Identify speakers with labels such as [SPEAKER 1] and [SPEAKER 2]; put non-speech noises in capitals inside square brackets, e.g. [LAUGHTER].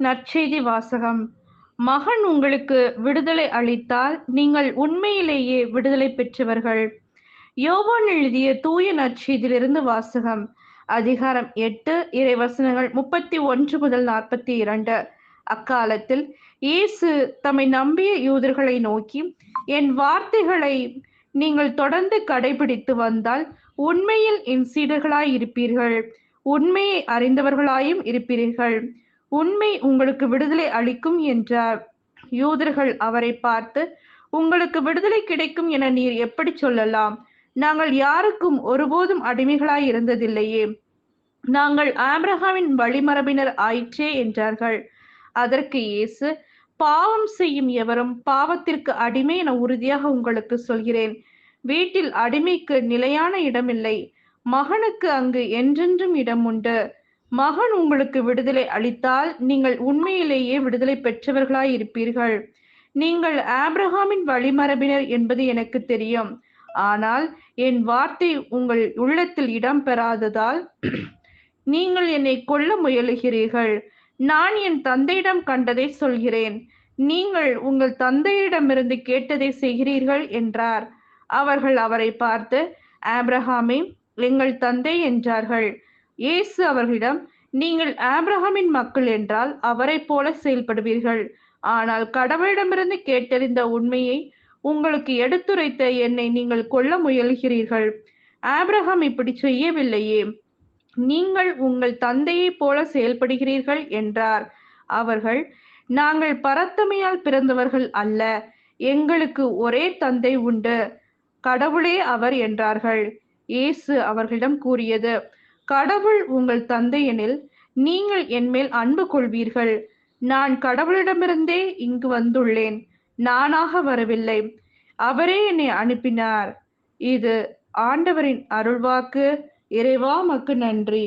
[SPEAKER 1] நற்செய்தி வாசகம். மகன் உங்களுக்கு விடுதலை அளித்தால் நீங்கள் உண்மையிலேயே விடுதலை பெற்றவர்கள். யோவான் எழுதிய தூய நற்செய்தியிலிருந்து வாசகம். அதிகாரம் எட்டு இறைவசனங்கள் முப்பத்தி ஒன்று முதல் நாற்பத்தி இரண்டு. அக்காலத்தில் இயேசு தம்மை நம்பிய யூதர்களை நோக்கி என் வார்த்தைகளை நீங்கள் தொடர்ந்து கடைபிடித்து வந்தால் உண்மையில் என் சீடர்களாய் இருப்பீர்கள் உண்மையை அறிந்தவர்களாயும் இருப்பீர்கள். உண்மை உங்களுக்கு விடுதலை அளிக்கும் என்றார். யூதர்கள் அவரை பார்த்து உங்களுக்கு விடுதலை கிடைக்கும் என நீர் எப்படி சொல்லலாம்? நாங்கள் யாருக்கும் ஒருபோதும் அடிமைகளாய் இருந்ததில்லையே. நாங்கள் ஆபிரகாமின் வழிமரபினர் ஆயிற்றே என்றார்கள். அதற்கு இயேசு பாவம் செய்யும் எவரும் பாவத்திற்கு அடிமை என உறுதியாக உங்களுக்கு சொல்கிறேன். வீட்டில் அடிமைக்கு நிலையான இடமில்லை. மகனுக்கு அங்கு என்றென்றும் இடம் உண்டு மகன் உங்களுக்கு விடுதலை அளித்தால் நீங்கள் உண்மையிலேயே விடுதலை பெற்றவர்களாய் இருப்பீர்கள். நீங்கள் ஆப்ரஹாமின் வழிமரபினர் என்பது எனக்கு தெரியும். ஆனால் என் வார்த்தை உங்கள் உள்ளத்தில் இடம் பெறாததால் [CLEARS THROAT] நீங்கள் என்னை கொல்ல முயலுகிறீர்கள். நான் என் தந்தையிடம் கண்டதை சொல்கிறேன். நீங்கள் உங்கள் தந்தையிடமிருந்து கேட்டதை செய்கிறீர்கள் என்றார். அவர்கள் அவரை பார்த்து ஆப்ரஹாமே எங்கள் தந்தை என்றார்கள். இயேசு அவர்களிடம் நீங்கள் ஆப்ரஹாமின் மக்கள் என்றால் அவரை போல செயல்படுவீர்கள். ஆனால் கடவுளிடமிருந்து கேட்டறிந்த உண்மையை உங்களுக்கு எடுத்துரைத்த என்னை நீங்கள் கொல்ல முயல்கிறீர்கள். ஆப்ரஹாம் இப்படி செய்யவில்லையே. நீங்கள் உங்கள் தந்தையைப் போல செயல்படுகிறீர்கள் என்றார். அவர்கள் நாங்கள் பரத்தமையால் பிறந்தவர்கள் அல்ல. எங்களுக்கு ஒரே தந்தை உண்டு. கடவுளே அவர் என்றார்கள். இயேசு அவர்களிடம் கூறியது கடவுள் உங்கள் தந்தை எனில் நீங்கள் என்மேல் அன்பு கொள்வீர்கள். நான் கடவுளிடமிருந்தே இங்கு வந்துள்ளேன். நானாக வரவில்லை. அவரே என்னை அனுப்பினார். இது ஆண்டவரின் அருள்வாக்கு. இறைவா மக்கு நன்றி.